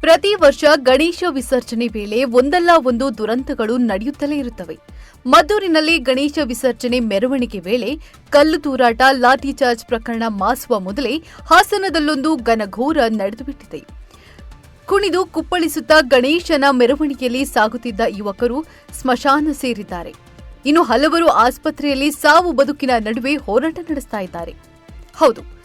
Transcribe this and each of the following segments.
ಪ್ರತಿ ವರ್ಷ ಗಣೇಶ ವಿಸರ್ಜನೆ ವೇಳೆ ಒಂದಲ್ಲ ಒಂದು ದುರಂತಗಳು ನಡೆಯುತ್ತಲೇ ಇರುತ್ತವೆ. ಮದ್ದೂರಿನಲ್ಲಿ ಗಣೇಶ ವಿಸರ್ಜನೆ ಮೆರವಣಿಗೆ ವೇಳೆ ಕಲ್ಲು ತೂರಾಟ ಲಾಠಿಚಾರ್ಜ್ ಪ್ರಕರಣ ಮಾಸುವ ಮೊದಲೇ ಹಾಸನದಲ್ಲೊಂದು ಘನಘೋರ ನಡೆದುಬಿಟ್ಟಿದೆ. ಕುಣಿದು ಕುಪ್ಪಳಿಸುತ್ತಾ ಗಣೇಶನ ಮೆರವಣಿಗೆಯಲ್ಲಿ ಸಾಗುತ್ತಿದ್ದ ಯುವಕರು ಸ್ಮಶಾನ ಸೇರಿದ್ದಾರೆ. ಇನ್ನು ಹಲವರು ಆಸ್ಪತ್ರೆಯಲ್ಲಿ ಸಾವು ಬದುಕಿನ ನಡುವೆ ಹೋರಾಟ ನಡೆಸ್ತಾ ಹೌದು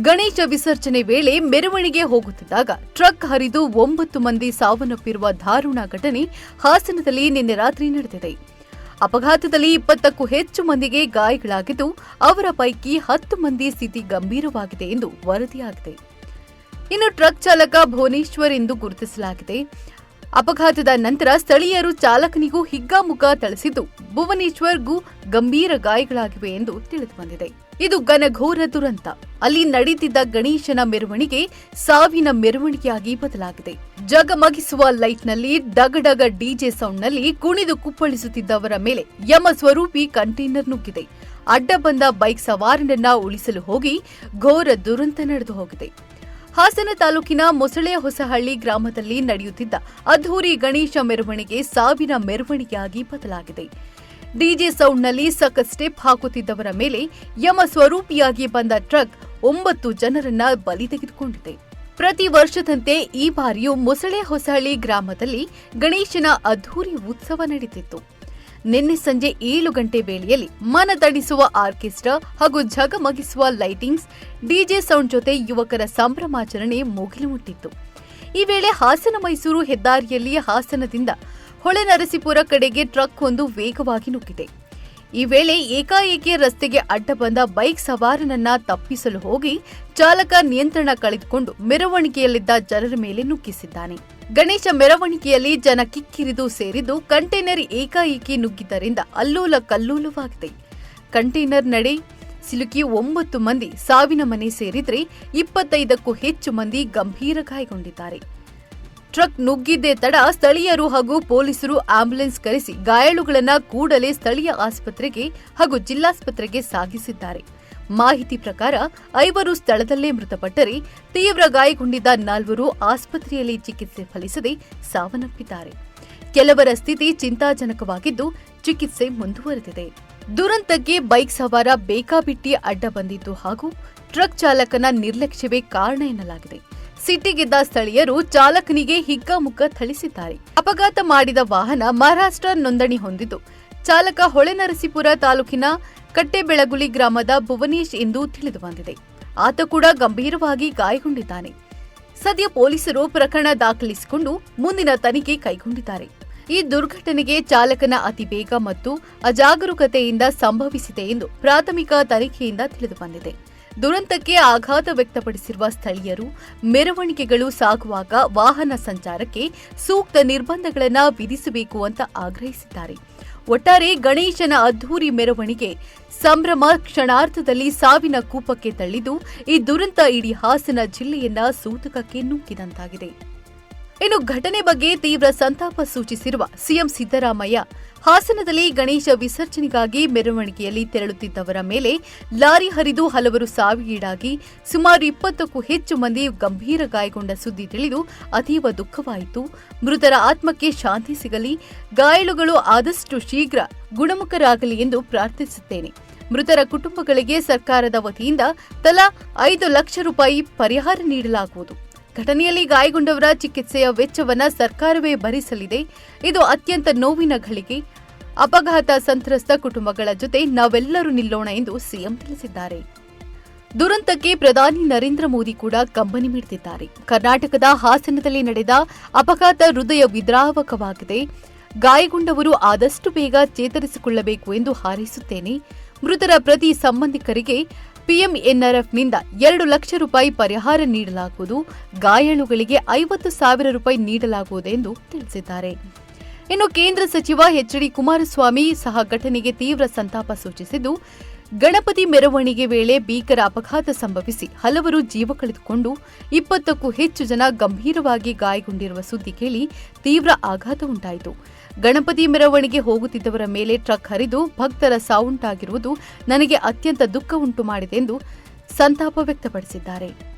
ಗಣೇಶ ವಿಸರ್ಜನೆ ವೇಳೆ ಮೆರವಣಿಗೆ ಹೋಗುತ್ತಿದ್ದಾಗ ಟ್ರಕ್ ಹರಿದು ಒಂಬತ್ತು ಮಂದಿ ಸಾವನ್ನಪ್ಪಿರುವ ದಾರುಣ ಘಟನೆ ಹಾಸನದಲ್ಲಿ ನಿನ್ನೆ ರಾತ್ರಿ ನಡೆದಿದೆ. ಅಪಘಾತದಲ್ಲಿ ಇಪ್ಪತ್ತಕ್ಕೂ ಹೆಚ್ಚು ಮಂದಿಗೆ ಗಾಯಗಳಾಗಿದ್ದು, ಅವರ ಪೈಕಿ ಹತ್ತು ಮಂದಿ ಸ್ಥಿತಿ ಗಂಭೀರವಾಗಿದೆ ಎಂದು ವರದಿಯಾಗಿದೆ. ಇನ್ನು ಟ್ರಕ್ ಚಾಲಕ ಭುವನೇಶ್ವರ್ ಎಂದು ಗುರುತಿಸಲಾಗಿದೆ. ಅಪಘಾತದ ನಂತರ ಸ್ಥಳೀಯರು ಚಾಲಕನಿಗೂ ಹಿಗ್ಗಾಮುಗ್ಗ ಥಳಿಸಿದ್ದು, ಭುವನೇಶ್ವರ್ಗೂ ಗಂಭೀರ ಗಾಯಗಳಾಗಿವೆ ಎಂದು ತಿಳಿದುಬಂದಿದೆ. ಇದು ಘನಘೋರ ದುರಂತ. ಅಲ್ಲಿ ನಡೀತಿದ್ದ ಗಣೇಶನ ಮೆರವಣಿಗೆ ಸಾವಿನ ಮೆರವಣಿಗೆಯಾಗಿ ಬದಲಾಗಿದೆ. ಜಗಮಗಿಸುವ ಲೈಟ್ನಲ್ಲಿ ಡಗಡಗ ಡಿಜೆ ಸೌಂಡ್ನಲ್ಲಿ ಕುಣಿದು ಕುಪ್ಪಳಿಸುತ್ತಿದ್ದವರ ಮೇಲೆ ಯಮ ಸ್ವರೂಪಿ ಕಂಟೈನರ್ ನುಗ್ಗಿದೆ. ಅಡ್ಡ ಬಂದ ಬೈಕ್ ಸವಾರನನ್ನ ಉಳಿಸಲು ಹೋಗಿ ಘೋರ ದುರಂತ ನಡೆದು ಹೋಗಿದೆ. ಹಾಸನ ತಾಲೂಕಿನ ಮೊಸಳೆ ಹೊಸಹಳ್ಳಿ ಗ್ರಾಮದಲ್ಲಿ ನಡೆಯುತ್ತಿದ್ದ ಅದ್ಧೂರಿ ಗಣೇಶ ಮೆರವಣಿಗೆ ಸಾವಿನ ಮೆರವಣಿಗೆಯಾಗಿ ಬದಲಾಗಿದೆ. ಡಿಜೆ ಸೌಂಡ್ನಲ್ಲಿ ಸಕ ಸ್ಟೆಪ್ ಹಾಕುತ್ತಿದ್ದವರ ಮೇಲೆ ಯಮ ಸ್ವರೂಪಿಯಾಗಿ ಬಂದ ಟ್ರಕ್ ಒಂಬತ್ತು ಜನರನ್ನ ಬಲಿ ತೆಗೆದುಕೊಂಡಿದೆ. ಪ್ರತಿ ವರ್ಷದಂತೆ ಈ ಬಾರಿಯೂ ಮೊಸಳೆ ಹೊಸಹಳ್ಳಿ ಗ್ರಾಮದಲ್ಲಿ ಗಣೇಶನ ಅದ್ಧೂರಿ ಉತ್ಸವ ನಡೆದಿತ್ತು. ನಿನ್ನೆ ಸಂಜೆ ಏಳು ಗಂಟೆ ವೇಳೆಯಲ್ಲಿ ಮನತಣಿಸುವ ಆರ್ಕೆಸ್ಟ್ರಾ ಹಾಗೂ ಝಗಮಗಿಸುವ ಲೈಟಿಂಗ್ಸ್, ಡಿಜೆ ಸೌಂಡ್ ಜೊತೆ ಯುವಕರ ಸಂಭ್ರಮಾಚರಣೆ ಮುಗಿಲು ಮುಟ್ಟಿತ್ತು. ಈ ವೇಳೆ ಹಾಸನ ಮೈಸೂರು ಹೆದ್ದಾರಿಯಲ್ಲಿ ಹಾಸನದಿಂದ ಹೊಳೆನರಸೀಪುರ ಕಡೆಗೆ ಟ್ರಕ್ ಒಂದು ವೇಗವಾಗಿ ನುಗ್ಗಿದೆ. ಈ ವೇಳೆ ಏಕಾಏಕಿ ರಸ್ತೆಗೆ ಅಡ್ಡ ಬಂದ ಬೈಕ್ ಸವಾರನನ್ನ ತಪ್ಪಿಸಲು ಹೋಗಿ ಚಾಲಕ ನಿಯಂತ್ರಣ ಕಳೆದುಕೊಂಡು ಮೆರವಣಿಗೆಯಲ್ಲಿದ್ದ ಜನರ ಮೇಲೆ ನುಗ್ಗಿಸಿದ್ದಾನೆ. ಗಣೇಶ ಮೆರವಣಿಗೆಯಲ್ಲಿ ಜನ ಕಿಕ್ಕಿರಿದು ಸೇರಿದ್ದು ಕಂಟೈನರ್ ಏಕಾಏಕಿ ನುಗ್ಗಿದ್ದರಿಂದ ಅಲ್ಲೂಲ ಕಲ್ಲೂಲವಾಗಿದೆ. ಕಂಟೈನರ್ ನಡೆ ಸಿಲುಕಿ ಒಂಬತ್ತು ಮಂದಿ ಸಾವಿನ ಮನೆ ಸೇರಿದ್ರೆ ಇಪ್ಪತ್ತೈದಕ್ಕೂ ಹೆಚ್ಚು ಮಂದಿ ಗಂಭೀರ ಗಾಯಗೊಂಡಿದ್ದಾರೆ. ಟ್ರಕ್ ನುಗ್ಗಿದ್ದೇ ತಡ ಸ್ಥಳೀಯರು ಹಾಗೂ ಪೊಲೀಸರು ಆಂಬ್ಯುಲೆನ್ಸ್ ಕರೆಸಿ ಗಾಯಾಳುಗಳನ್ನ ಕೂಡಲೇ ಸ್ಥಳೀಯ ಆಸ್ಪತ್ರೆಗೆ ಹಾಗೂ ಜಿಲ್ಲಾಸ್ಪತ್ರೆಗೆ ಸಾಗಿಸಿದ್ದಾರೆ. ಮಾಹಿತಿ ಪ್ರಕಾರ ಐವರು ಸ್ಥಳದಲ್ಲೇ ಮೃತಪಟ್ಟರೆ ತೀವ್ರ ಗಾಯಗೊಂಡಿದ್ದ ನಾಲ್ವರು ಆಸ್ಪತ್ರೆಯಲ್ಲಿ ಚಿಕಿತ್ಸೆ ಫಲಿಸದೆ ಸಾವನ್ನಪ್ಪಿದ್ದಾರೆ. ಕೆಲವರ ಸ್ಥಿತಿ ಚಿಂತಾಜನಕವಾಗಿದ್ದು ಚಿಕಿತ್ಸೆ ಮುಂದುವರೆದಿದೆ. ದುರಂತಕ್ಕೆ ಬೈಕ್ ಸವಾರ ಬೇಕಾಬಿಟ್ಟಿ ಅಡ್ಡ ಬಂದಿದ್ದು ಹಾಗೂ ಟ್ರಕ್ ಚಾಲಕನ ನಿರ್ಲಕ್ಷ್ಯವೇ ಕಾರಣ ಎನ್ನಲಾಗಿದೆ. ಸಿಟ್ಟಿಗೆದ್ದ ಸ್ಥಳೀಯರು ಚಾಲಕನಿಗೆ ಹಿಗ್ಗಾಮುಗ್ಗ ಥಳಿಸಿದ್ದಾರೆ. ಅಪಘಾತ ಮಾಡಿದ ವಾಹನ ಮಹಾರಾಷ್ಟ್ರ ನೋಂದಣಿ ಹೊಂದಿದ್ದು. ಚಾಲಕ ಹೊಳೆನರಸೀಪುರ ತಾಲೂಕಿನ ಕಟ್ಟೆಬೆಳಗುಳಿ ಗ್ರಾಮದ ಭುವನೇಶ್ ಎಂದು ತಿಳಿದುಬಂದಿದೆ ಆತ ಕೂಡ ಗಂಭೀರವಾಗಿ ಗಾಯಗೊಂಡಿದ್ದಾನೆ. ಸದ್ಯ ಪೊಲೀಸರು ಪ್ರಕರಣ ದಾಖಲಿಸಿಕೊಂಡು ಮುಂದಿನ ತನಿಖೆ ಕೈಗೊಂಡಿದ್ದಾರೆ. ಈ ದುರ್ಘಟನೆಗೆ ಚಾಲಕನ ಅತಿ ಬೇಗ ಮತ್ತು ಅಜಾಗರೂಕತೆಯಿಂದ ಸಂಭವಿಸಿದೆ ಎಂದು ಪ್ರಾಥಮಿಕ ತನಿಖೆಯಿಂದ ತಿಳಿದುಬಂದಿದೆ ದುರಂತಕ್ಕೆ ಆಘಾತ ವ್ಯಕ್ತಪಡಿಸಿರುವ ಸ್ಥಳೀಯರು ಮೆರವಣಿಗೆಗಳು ಸಾಗುವಾಗ ವಾಹನ ಸಂಚಾರಕ್ಕೆ ಸೂಕ್ತ ನಿರ್ಬಂಧಗಳನ್ನು ವಿಧಿಸಬೇಕು ಅಂತ ಆಗ್ರಹಿಸಿದ್ದಾರೆ. ಒಟ್ಟಾರೆ ಗಣೇಶನ ಅದ್ಧೂರಿ ಮೆರವಣಿಗೆ ಸಂಭ್ರಮ ಕ್ಷಣಾರ್ಧದಲ್ಲಿ ಸಾವಿನ ಕೂಪಕ್ಕೆ ತಳ್ಳಿದ್ದು ಈ ದುರಂತ ಇಡೀ ಹಾಸನ ಜಿಲ್ಲೆಯನ್ನ ಸೂತಕಕ್ಕೆ ನುಗ್ಗಿದಂತಾಗಿದೆ. ಇನ್ನು ಘಟನೆ ಬಗ್ಗೆ ತೀವ್ರ ಸಂತಾಪ ಸೂಚಿಸಿರುವ ಸಿಎಂ ಸಿದ್ದರಾಮಯ್ಯ, ಹಾಸನದಲ್ಲಿ ಗಣೇಶ ವಿಸರ್ಜನೆಗಾಗಿ ಮೆರವಣಿಗೆಯಲ್ಲಿ ತೆರಳುತ್ತಿದ್ದವರ ಮೇಲೆ ಲಾರಿ ಹರಿದು ಹಲವರು ಸಾವಿಗೀಡಾಗಿ ಸುಮಾರು ಇಪ್ಪತ್ತಕ್ಕೂ ಹೆಚ್ಚು ಮಂದಿ ಗಂಭೀರ ಗಾಯಗೊಂಡ ಸುದ್ದಿ ತಿಳಿದು ಅತೀವ ದುಃಖವಾಯಿತು. ಮೃತರ ಆತ್ಮಕ್ಕೆ ಶಾಂತಿ ಸಿಗಲಿ ಗಾಯಾಳುಗಳು ಆದಷ್ಟು ಶೀಘ್ರ ಗುಣಮುಖರಾಗಲಿ ಎಂದು ಪ್ರಾರ್ಥಿಸುತ್ತೇನೆ. ಮೃತರ ಕುಟುಂಬಗಳಿಗೆ ಸರ್ಕಾರದ ವತಿಯಿಂದ ತಲಾ ಐದು ಲಕ್ಷ ರೂಪಾಯಿ ಪರಿಹಾರ ನೀಡಲಾಗುವುದು. ಘಟನೆಯಲ್ಲಿ ಗಾಯಗೊಂಡವರ ಚಿಕಿತ್ಸೆಯ ವೆಚ್ಚವನ್ನ ಸರ್ಕಾರವೇ ಭರಿಸಲಿದೆ. ಇದು ಅತ್ಯಂತ ನೋವಿನ ಘಳಿಗೆ. ಅಪಘಾತ ಸಂತ್ರಸ್ತ ಕುಟುಂಬಗಳ ಜೊತೆ ನಾವೆಲ್ಲರೂ ನಿಲ್ಲೋಣ ಎಂದು ಸಿಎಂ ತಿಳಿಸಿದ್ದಾರೆ. ದುರಂತಕ್ಕೆ ಪ್ರಧಾನಿ ನರೇಂದ್ರ ಮೋದಿ ಕೂಡ ಕಂಬನಿ ಮಿಡಿದಿದ್ದಾರೆ. ಕರ್ನಾಟಕದ ಹಾಸನದಲ್ಲಿ ನಡೆದ ಅಪಘಾತ ಹೃದಯ ವಿದ್ರಾವಕವಾಗಿದೆ. ಗಾಯಗೊಂಡವರು ಆದಷ್ಟು ಬೇಗ ಚೇತರಿಸಿಕೊಳ್ಳಬೇಕು ಎಂದು ಹಾರೈಸುತ್ತೇನೆ. ಮೃತರ ಪ್ರತಿ ಸಂಬಂಧಿಕರಿಗೆ ಪಿಎಂಎನ್ಆರ್ಎಫ್ನಿಂದ ಎರಡು ಲಕ್ಷ ರೂಪಾಯಿ ಪರಿಹಾರ ನೀಡಲಾಗುವುದು. ಗಾಯಾಳುಗಳಿಗೆ ಐವತ್ತು ಸಾವಿರ ರೂಪಾಯಿ ನೀಡಲಾಗುವುದು ಎಂದು ತಿಳಿಸಿದ್ದಾರೆ. ಇನ್ನು ಕೇಂದ್ರ ಸಚಿವ ಎಚ್ ಡಿ ಕುಮಾರಸ್ವಾಮಿ ಸಹ ಘಟನೆಗೆ ತೀವ್ರ ಸಂತಾಪ ಸೂಚಿಸಿದ್ದು, ಗಣಪತಿ ಮೆರವಣಿಗೆ ವೇಳೆ ಭೀಕರ ಅಪಘಾತ ಸಂಭವಿಸಿ ಹಲವರು ಜೀವ ಕಳೆದುಕೊಂಡು ಇಪ್ಪತ್ತಕ್ಕೂ ಹೆಚ್ಚು ಜನ ಗಂಭೀರವಾಗಿ ಗಾಯಗೊಂಡಿರುವ ಸುದ್ದಿ ಕೇಳಿ ತೀವ್ರ ಆಘಾತ ಉಂಟಾಯಿತು. ಗಣಪತಿ ಮೆರವಣಿಗೆ ಹೋಗುತ್ತಿದ್ದವರ ಮೇಲೆ ಟ್ರಕ್ ಹರಿದು ಭಕ್ತರ ಸಾವುಂಟಾಗಿರುವುದು ನನಗೆ ಅತ್ಯಂತ ದುಃಖ ಉಂಟು ಮಾಡಿದೆ ಎಂದು ಸಂತಾಪ ವ್ಯಕ್ತಪಡಿಸಿದ್ದಾರೆ.